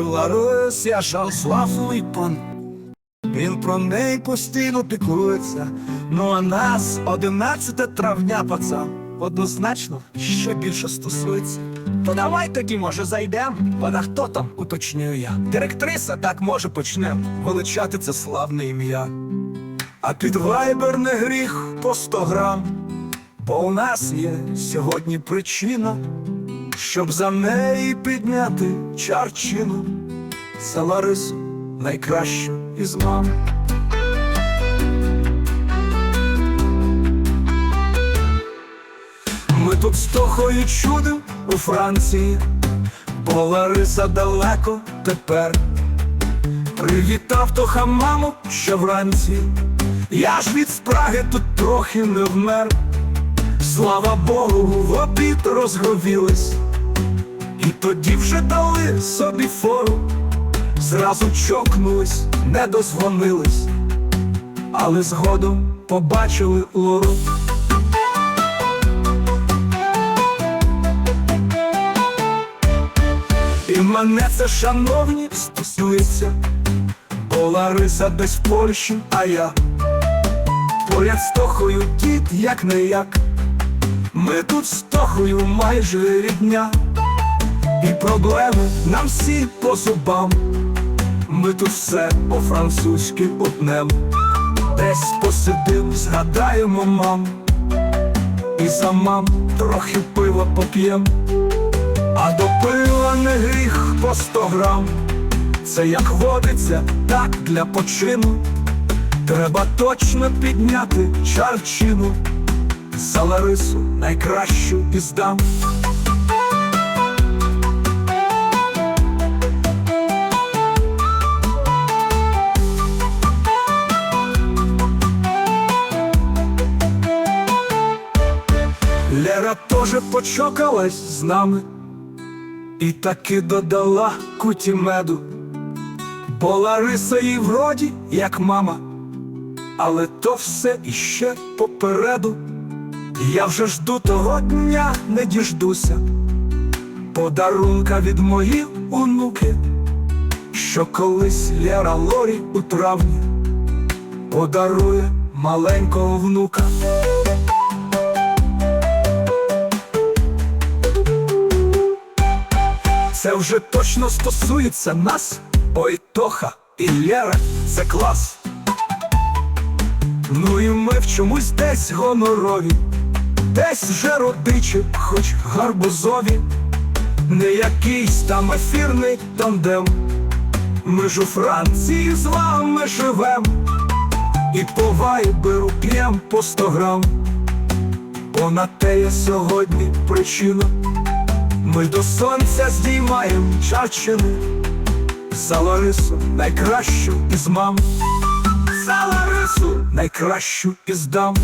Ларуся славний пан. Він про неї постійно піклується. Ну а нас 11 травня, пацан, однозначно ще більше стосується. То давай тоді, може, зайдем. Вона хто там, уточнюю я. Директриса, так може почнем величати це славне ім'я. А під вайбер не гріх по 100 грам. Бо у нас є сьогодні причина, щоб за неї підняти чарчину. За Ларису найкращу із мам. Ми тут з Тохою чудим у Франції, бо Лариса далеко тепер. Привітав Тоха маму ще вранці. Я ж від спраги тут трохи не вмер. Слава Богу, в обід розговілись, і тоді вже дали собі фору. Зразу чокнулись, не дозвонились, але згодом побачили лору. І мене це, шановні, стосується, бо Лариса десь в Польщі, а я поряд з Тохою дід як не як. Ми тут з Тохою майже рідня, і проблеми нам всі по зубам. Ми тут все по-французьки утнем, десь посидим, згадаємо мам, і за мам трохи пива поп'єм. А до пива не гріх по сто грам. Це як водиться, так для почину. Треба точно підняти чарчину. За Ларису найкращу і здам. Лера тоже почокалась з нами і таки додала куті меду, бо Лариса їй вроді, як мама, але то все іще попереду. Я вже жду того дня, не діждуся, подарунка від моїх онуки, що колись Лера Лорі у травні подарує маленького внука. Це вже точно стосується нас, ой Тоха і Лера це клас. Ну і ми в чомусь десь гонорові, десь вже родичі, хоч гарбузові, не якийсь там ефірний тандем. Ми ж у Франції з вами живем, і по вайберу п'єм по сто грам. Бо на те є сьогодні причина. Ми до сонця здіймаєм чарчини За Ларису найкращу із мам За Ларису найкращу із дам